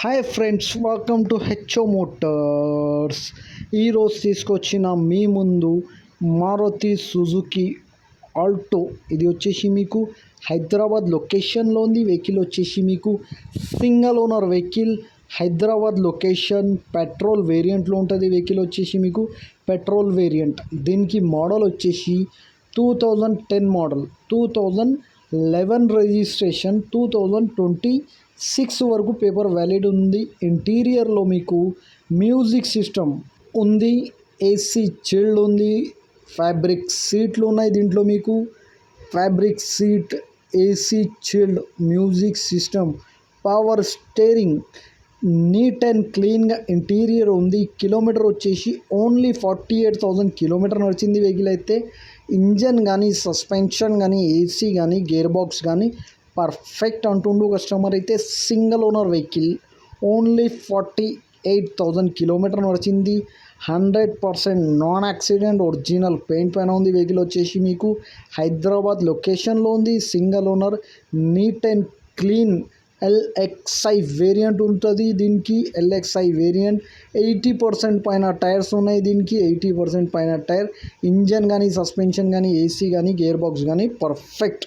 Hi friends welcome to HO motors ఈరోజు తీసుకొచ్చిన మీ ముందు మారుతి సుజుకి ఆల్టో ఇది వచ్చేసి మీకు హైదరాబాద్ లొకేషన్లో ఉంది. వెహికల్ వచ్చేసి మీకు single owner vehicle Hyderabad location petrol వేరియంట్లో ఉంటుంది. వెహికల్ వచ్చేసి మీకు పెట్రోల్ వేరియంట్. దీనికి మోడల్ వచ్చేసి two thousand ten model two thousand eleven registration two thousand twenty six వరకు పేపర్ వ్యాలిడ్ ఉంది. ఇంటీరియర్లో మీకు మ్యూజిక్ సిస్టమ్ ఉంది. ఏసీ చిల్డ్ ఉంది. ఫ్యాబ్రిక్ సీట్లు ఉన్నాయి దీంట్లో మీకు. Fabric seat AC chilled music system power steering neat and క్లీన్గా ఇంటీరియర్ ఉంది. కిలోమీటర్ వచ్చేసి only forty eight thousand kilometre నడిచింది వెహికల్ అయితే. ఇంజన్ కానీ సస్పెన్షన్ కానీ ఏసీ కానీ గేర్ బాక్స్ కానీ పర్ఫెక్ట్ అంటుండు కస్టమర్ అయితే single owner vehicle. Only forty eight thousand kilometre నడిచింది. Hundred percent non accident original paint పైన ఉంది వెహికల్ వచ్చేసి మీకు. హైదరాబాద్ లొకేషన్లో ఉంది. Single owner neat and clean LXI variant ఉంటుంది దీనికి. ఎల్ఎక్స్ఐ వేరియంట్ ఎయిటీ పర్సెంట్ పైన టైర్స్ ఉన్నాయి దీనికి. ఎయిటీ పర్సెంట్ పైన టైర్ ఇంజన్ కానీ సస్పెన్షన్ కానీ ఏసీ కానీ గేర్ బాక్స్ కానీ పర్ఫెక్ట్.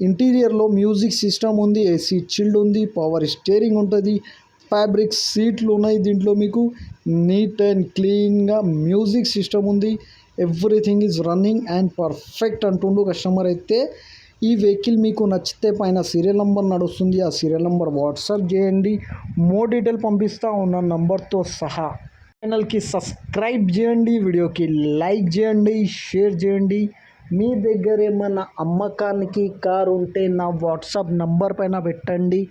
ఇంటీరియర్లో మ్యూజిక్ సిస్టమ్ ఉంది ఏసీ చిల్డ్ ఉంది పవర్ స్టీరింగ్ ఉంటుంది ఫ్యాబ్రిక్ సీట్లు ఉన్నాయి దీంట్లో మీకు. నీట్ అండ్ క్లీన్గా మ్యూజిక్ సిస్టమ్ ఉంది. Everything is running and perfect అంటుండు కస్టమర్ అయితే. ఈ వెహికల్ మీకు నచ్చితే పైన సీరియల్ నెంబర్ నడుస్తుంది ఆ సీరియల్ నెంబర్ వాట్సాప్ చేయండి. మోర్ డీటెయిల్ పంపిస్తా ఉన్న నంబర్తో సహా. ఛానల్కి సబ్స్క్రైబ్ చేయండి వీడియోకి లైక్ చేయండి షేర్ చేయండి. మీ దగ్గర ఏమన్నా అమ్మకానికి కారు ఉంటే నా వాట్సాప్ నంబర్ పైన పెట్టండి.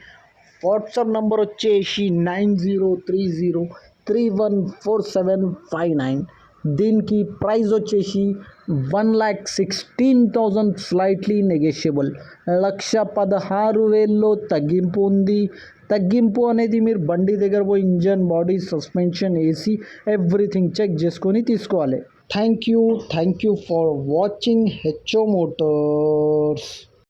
వాట్సాప్ నంబర్ వచ్చేసి nine zero three zero three one four seven five nine. దీనికి ప్రైస్ వచ్చేసి one lakh sixteen thousand slightly negotiable. లక్ష పదహారు వేల్లో తగ్గింపు ఉంది. తగ్గింపు అనేది మీరు బండి దగ్గర పోయి engine body suspension AC everything check చేసుకొని తీసుకోవాలి. thank you. Thank you for watching HO Motors.